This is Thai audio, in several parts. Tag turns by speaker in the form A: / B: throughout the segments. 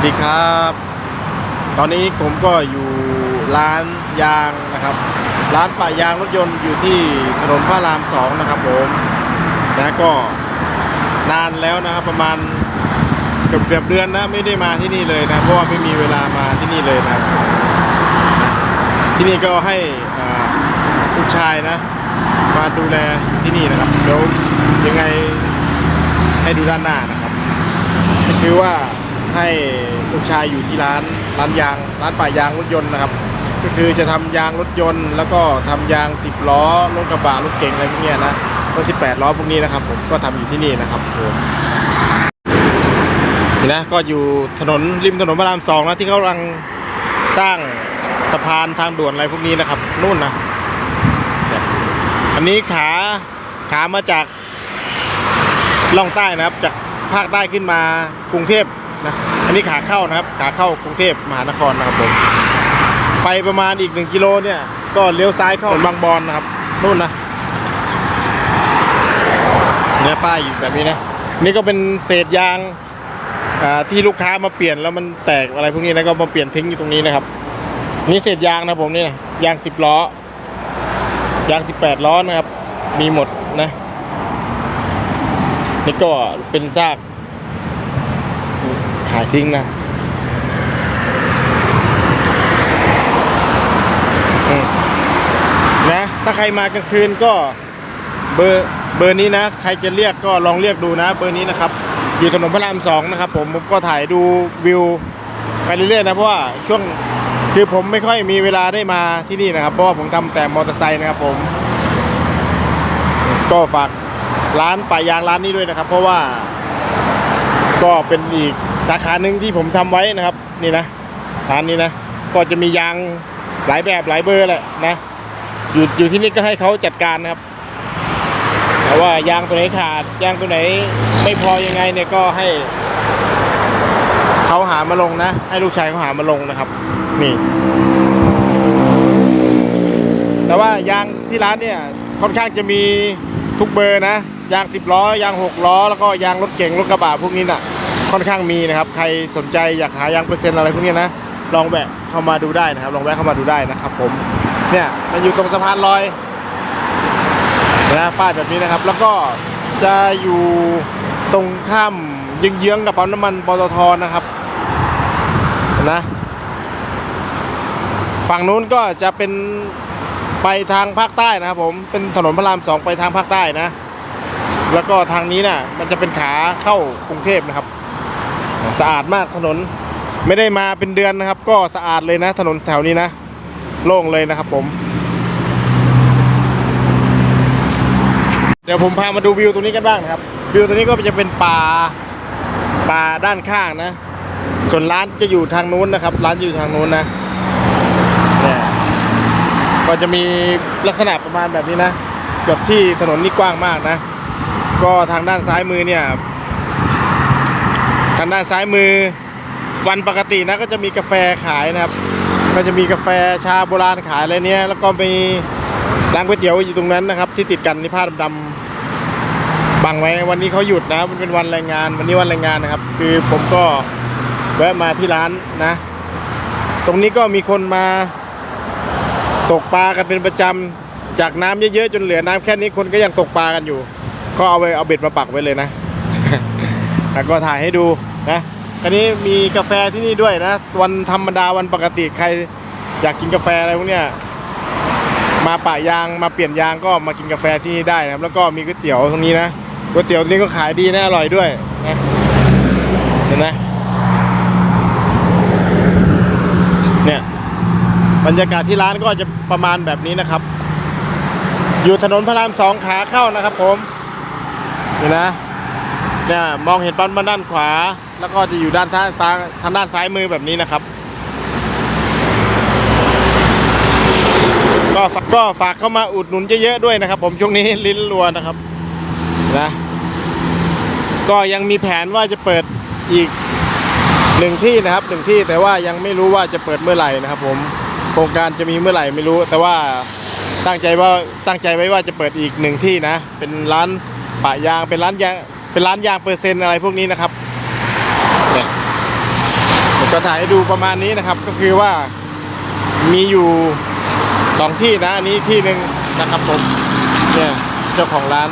A: วัสดีครับ ตอนนี้ผมก็อยู่ร้านยางนะครับ ร้านปะยางรถยนต์อยู่ที่ถนนพระรามสองนะครับผมนะก็นานแล้วนะครับประมาณเกือบเกือบเดือนนะไม่ได้มาที่นี่เลยนะเพราะว่าไม่มีเวลามาที่นี่เลยนะที่นี่ก็ให้ลูกชายนะ มาดูแลที่นี่นะครับเดี๋ยวยังไงให้ดูด้านหน้านะครับก็คือว่า ให้ลูกชายอยู่ที่ร้านร้านยาง ร้านป่ายางรถยนต์นะครับ ก็คือจะทำยางรถยนต์ แล้วก็ทำยาง 10 ล้อรถกระบะรถเก๋งอะไรพวกนี้นะรถ18 ล้อพวกนี้นะครับ ผมก็ทำอยู่ที่นี่นะครับผมนี่นะก็อยู่ถนนริมถนนพระรามสองนะที่เขากำลังสร้างสะพานทางด่วนอะไรพวกนี้นะครับนู่นนะอันนี้ขาขามาจากล่องใต้นะครับ จากภาคใต้ขึ้นมากรุงเทพ นะอันนี้ขาเข้านะครับ ขาเข้ากรุงเทพมหานครนะครับผมไปประมาณอีกหนึ่งกิโลเนี่ยก็เลี้ยวซ้ายเข้าบางบอนนะครับนู่นนะเนี่ยป้ายอยู่แบบนี้นะนี่ก็เป็นเศษยางอ่าที่ลูกค้ามาเปลี่ยนแล้วมันแตกอะไรพวกนี้นะก็มาเปลี่ยนทิ้งอยู่ตรงนี้นะครับ นี่เศษยางนะผมนี่นะยางสิบล้อยางสิบแปดล้อนะครับ มีหมดนะนี่ก็เป็นซาก ขายทิ้งนะนะถ้าใครมากลางคืนก็เบอร์เบอร์นี้นะ ใครจะเรียกก็ลองเรียกดูนะ เบอร์นี้นะครับ อยู่ถนนพระรามสองนะครับผมผมก็ถ่ายดูวิวไปเรื่อยๆนะเพราะว่าช่วงคือผมไม่ค่อยมีเวลาได้มาที่นี่นะครับ เพราะว่าผมทำแต่มอเตอร์ไซค์นะครับผม ก็ฝากร้านป่ายางร้านนี้ด้วยนะครับ เพราะว่าก็เป็นอีก สาขาหนึ่งที่ผมทำไว้นะครับ นี่นะร้านนี้นะ ก็จะมียางหลายแบบหลายเบอร์แหละนะ อยู่อยู่ที่นี่ก็ให้เขาจัดการนะครับ แต่ว่ายางตัวไหนขาดยางตัวไหนไม่พอยังไงเนี่ยก็ให้เขาหามาลงนะ ให้ลูกชายเขาหามาลงนะครับ นี่ แต่ว่ายางที่ร้านเนี่ยค่อนข้างจะมีทุกเบอร์นะ ยาง10ล้อยาง6ล้อ แล้วก็ยางรถเก๋งรถกระบะพวกนี้น่ะ ค่อนข้างมีนะครับ ใครสนใจอยากหายางเปอร์เซ็นต์อะไรพวกนี้นะลองแวะเข้ามาดูได้นะครับ ลองแวะเข้ามาดูได้นะครับ ผมเนี่ยมันอยู่ตรงสะพานลอยนะป้ายแบบนี้นะครับ แล้วก็จะอยู่ตรงข้ามเยื้องๆกับปั๊มน้ำมันปตทนะครับนะฝั่งนู้นก็จะเป็นไปทางภาคใต้นะครับผมเป็นถนนพระรามสองไปทางภาคใต้นะ แล้วก็ทางนี้น่ะมันจะเป็นขาเข้ากรุงเทพนะครับ สะอาดมากถนนไม่ได้มาเป็นเดือนนะครับ ก็สะอาดเลยนะ ถนนแถวนี้นะ โล่งเลยนะครับผม เดี๋ยวผมพามาดูวิวตรงนี้กันบ้างนะครับ วิวตรงนี้ก็จะเป็นป่าป่าด้านข้างนะ ส่วนร้านจะอยู่ทางนู้นนะครับ ร้านอยู่ทางนู้นนะเนี่ยก็จะมีลักษณะประมาณแบบนี้นะแบบที่ถนนนี่กว้างมากนะ ก็ทางด้านซ้ายมือเนี่ย ทางด้านซ้ายมือวันปกตินะก็จะมีกาแฟขายนะครับ ก็จะมีกาแฟชาโบราณขายอะไรเนี้ย แล้วก็มีร้านก๋วยเตี๋ยวอยู่ตรงนั้นนะครับ ที่ติดกันนี่ผ้าดำๆบังไว้วันนี้เขาหยุดนะมันเป็นวันแรงงาน วันนี้วันแรงงานนะครับ คือผมก็แวะมาที่ร้านนะ ตรงนี้ก็มีคนมาตกปลากันเป็นประจำจากน้ำเยอะๆจนเหลือน้ำแค่นี้คนก็ยังตกปลากันอยู่ ก็เอาไปเอาเบ็ดมาปักไว้เลยนะ แล้วก็ถ่ายให้ดูนะอันนี้มีกาแฟที่นี่ด้วยนะ วันธรรมดาวันปกติใครอยากกินกาแฟอะไรพวกเนี้ยมาปะยางมาเปลี่ยนยางก็มากินกาแฟที่นี่ได้นะครับ แล้วก็มีก๋วยเตี๋ยวตรงนี้นะก๋วยเตี๋ยวนี่ก็ขายดีนะอร่อยด้วยนะเห็นไหมเนี่ยบรรยากาศที่ร้านก็จะประมาณแบบนี้นะครับ อยู่ถนนพระรามสองขาเข้านะครับผมนี่นะ เนี่ยมองเห็นปั๊มมาด้านขวา แล้วก็จะอยู่ด้านซ้ายซ้ายทางด้านซ้ายมือแบบนี้นะครับ ก็ฝากก็ฝากเข้ามาอุดหนุนเยอะๆด้วยนะครับ ผมช่วงนี้ลิ้นรัวนะครับนะก็ยังมีแผนว่าจะเปิดอีกหนึ่งที่นะครับหนึ่งที่แต่ว่ายังไม่รู้ว่าจะเปิดเมื่อไหร่นะครับ ผมโครงการจะมีเมื่อไหร่ไม่รู้ แต่ว่าตั้งใจว่าตั้งใจไว้ว่าจะเปิดอีกหนึ่งที่นะ เป็นร้านปะยางเป็นร้านยาง เป็นร้านยางเปอร์เซ็นต์อะไรพวกนี้นะครับเนี่ยก็ถ่ายให้ดูประมาณนี้นะครับ ก็คือว่ามีอยู่สองที่นะอันนี้ที่หนึ่งนะครับผมเนี่ยเจ้าของร้าน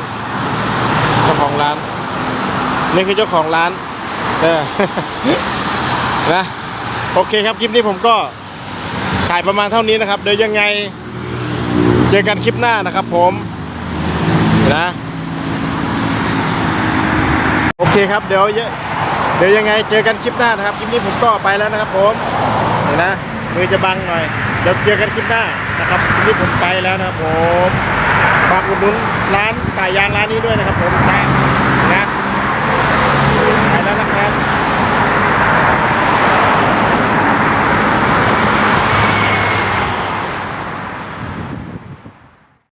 A: เจ้าของร้านนี่คือเจ้าของร้านเออนะโอเคครับคลิปนี้ผมก็ถ่ายประมาณเท่านี้นะครับ เดี๋ยวยังไง เจอกันคลิปหน้านะครับผมนะ โอเคครับเดี๋ยวเยเดี๋ยวยังไงเจอกันคลิปหน้านะครับคลิปนี้ผมก็ไปแล้วนะครับผมเห็นนะมือจะบังหน่อยเดี๋ยวเจอกันคลิปหน้านะครับคลิปนี้ผมไปแล้วนะครับผมฝากอุดหนุนร้านป่ยางร้านนี้ด้วยนะครับผม